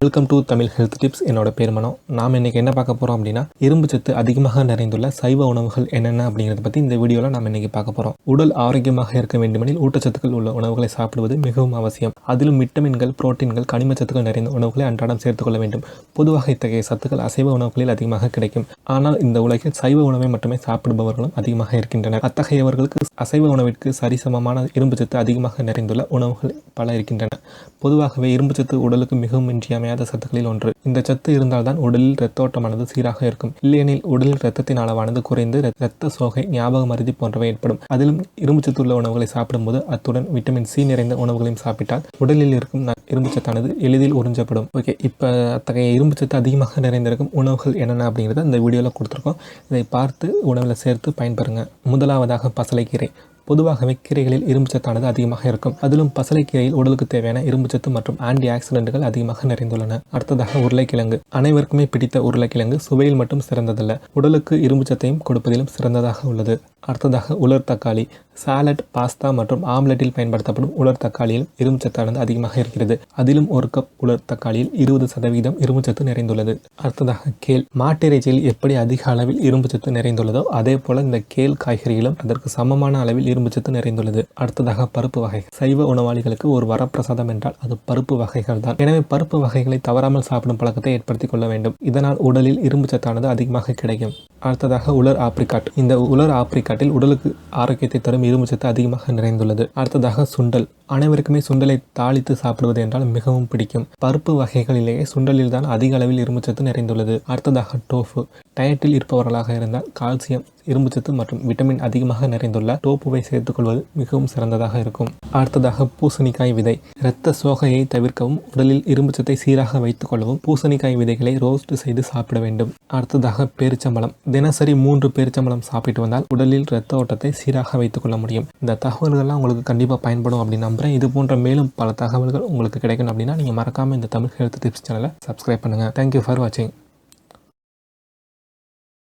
Welcome to Tamil health tips என்னோட பேர் மனம் நாம் இன்னைக்கு என்ன பார்க்க போகிறோம் அப்படின்னா இரும்பு சத்து அதிகமாக நிறைந்துள்ள சைவ உணவுகள் என்னென்ன அப்படிங்கிறத பற்றி இந்த வீடியோவில் நாம் இன்றைக்கி பார்க்க போகிறோம் உடல் ஆரோக்கியமாக இருக்க வேண்டுமெனில் ஊட்டச்சத்துக்கள் உள்ள உணவுகளை சாப்பிடுவது மிகவும் அவசியம். அதிலும் விட்டமின்கள் புரோட்டீன்கள் கனிமச்சத்துக்கள் நிறைந்த உணவுகளை அன்றாடம் சேர்த்துக்கொள்ள வேண்டும். பொதுவாக இத்தகைய சத்துக்கள் அசைவ உணவுகளில் அதிகமாக கிடைக்கும். ஆனால் இந்த உலகில் சைவ உணவை மட்டுமே சாப்பிடுபவர்களும் அதிகமாக இருக்கின்றனர். அத்தகையவர்களுக்கு அசைவ உணவிற்கு சரிசமமான இரும்பு சத்து அதிகமாக நிறைந்துள்ள உணவுகள் பல இருக்கின்றன. பொதுவாகவே இரும்பு சத்து உடலுக்கு மிகவும் இன்றியமையாத சத்துக்களில் ஒன்று. இந்த சத்து இருந்தால்தான் உடலில் இரத்த ஓட்டமானது சீராக இருக்கும். இல்லையெனில் உடலில் இரத்தத்தின் அளவானது குறைந்து இரத்த சோகை ஞாபக மருதி போன்றவை ஏற்படும். அதிலும் இரும்பு சத்து உள்ள உணவுகளை சாப்பிடும்போது அத்துடன் விட்டமின் சி நிறைந்த உணவுகளையும் சாப்பிட்டால் உடலில் இருக்கும் இரும்பு சத்தானது எளிதில் உறிஞ்சப்படும். ஓகே இப்போ அத்தகைய இரும்பு சத்து அதிகமாக நிறைந்திருக்கும் உணவுகள் என்னென்ன அப்படிங்கிறத இந்த வீடியோவில் கொடுத்துருக்கோம். இதை பார்த்து உணவில் சேர்த்து பயன்பெறுங்க. முதலாவதாக பசலைக்கீரை. பொதுவாகவே கீரைகளில் இரும்பு சத்தானது அதிகமாக இருக்கும். அதிலும் பசலைக்கீரையில் உடலுக்கு தேவையான இரும்பு சத்து மற்றும் ஆன்டி ஆக்சிடென்ட்கள் அதிகமாக நிறைந்துள்ளன. அடுத்ததாக உருளைக்கிழங்கு. அனைவருக்குமே பிடித்த உருளைக்கிழங்கு சுவையில் மட்டும் சிறந்ததல்ல. உடலுக்கு இரும்பு சத்தையும் கொடுப்பதிலும் சிறந்ததாக உள்ளது. அடுத்ததாக உலர் தக்காளி. சாலட் பாஸ்தா மற்றும் ஆம்லெட்டில் பயன்படுத்தப்படும் உலர் தக்காளியில் இரும்பு சத்தானது அதிகமாக இருக்கிறது. அதிலும் ஒரு கப் உலர் தக்காளியில் இருபது சதவீதம் இரும்பு சத்து நிறைந்துள்ளது. அடுத்ததாக கேல். மாட்டிறைச்சியில் எப்படி அதிக அளவில் இரும்பு சத்து நிறைந்துள்ளதோ அதே போல இந்த கேல் காய்கறிகளும் அதற்கு சமமான அளவில் இரும்பு சத்து நிறைந்துள்ளது. அடுத்ததாக பருப்பு வகை. சைவ உணவாளிகளுக்கு ஒரு வரப்பிரசாதம் என்றால் அது பருப்பு வகைகள் தான். எனவே பருப்பு வகைகளை தவறாமல் சாப்பிடும் பழக்கத்தை ஏற்படுத்திக் கொள்ள வேண்டும். இதனால் உடலில் இரும்பு சத்தானது அதிகமாக கிடைக்கும். அடுத்ததாக உலர் ஆப்ரிகாட். இந்த உலர் ஆப்ரிகாட்டில் உடலுக்கு ஆரோக்கியத்தை தரும் இரும்பு சத்து அதிகமாக நிறைந்துள்ளது. அடுத்ததாக சுண்டல். அனைவருக்குமே சுண்டலை தாளித்து சாப்பிடுவது என்றால் மிகவும் பிடிக்கும். பருப்பு வகைகளிலேயே சுண்டலில் தான் அதிக அளவில் இரும்பு சத்து நிறைந்துள்ளது. அடுத்ததாக டோஃபு. டயட்டில் இருப்பவர்களாக இருந்தால் கால்சியம் இரும்புச்சத்து மற்றும் விட்டமின் அதிகமாக நிறைந்துள்ள டோப்புவை சேர்த்துக்கொள்வது மிகவும் சிறந்ததாக இருக்கும். அடுத்ததாக பூசணிக்காய் விதை. இரத்த சோகையை தவிர்க்கவும் உடலில் இரும்புச்சத்தை சீராக வைத்துக்கொள்ளவும் பூசணிக்காய் விதைகளை ரோஸ்ட் செய்து சாப்பிட வேண்டும். அடுத்ததாக பேரிச்சம்பழம். தினசரி மூன்று பேரிச்சம்பழம் சாப்பிட்டு வந்தால் உடலில் இரத்த ஓட்டத்தை சீராக வைத்துக்கொள்ள முடியும். இந்த தகவல்கள்லாம் உங்களுக்கு கண்டிப்பாக பயன்படும் அப்படின்னு நம்புறேன். இது போன்ற மேலும் பல தகவல்கள் உங்களுக்கு கிடைக்கணும் அப்படின்னா நீங்கள் மறக்காமல் இந்த தமிழ் ஹெல்த் டிப்ஸ் சேனலை சப்ஸ்கிரைப் பண்ணுங்கள் தேங்க்யூ ஃபார் வாட்சிங்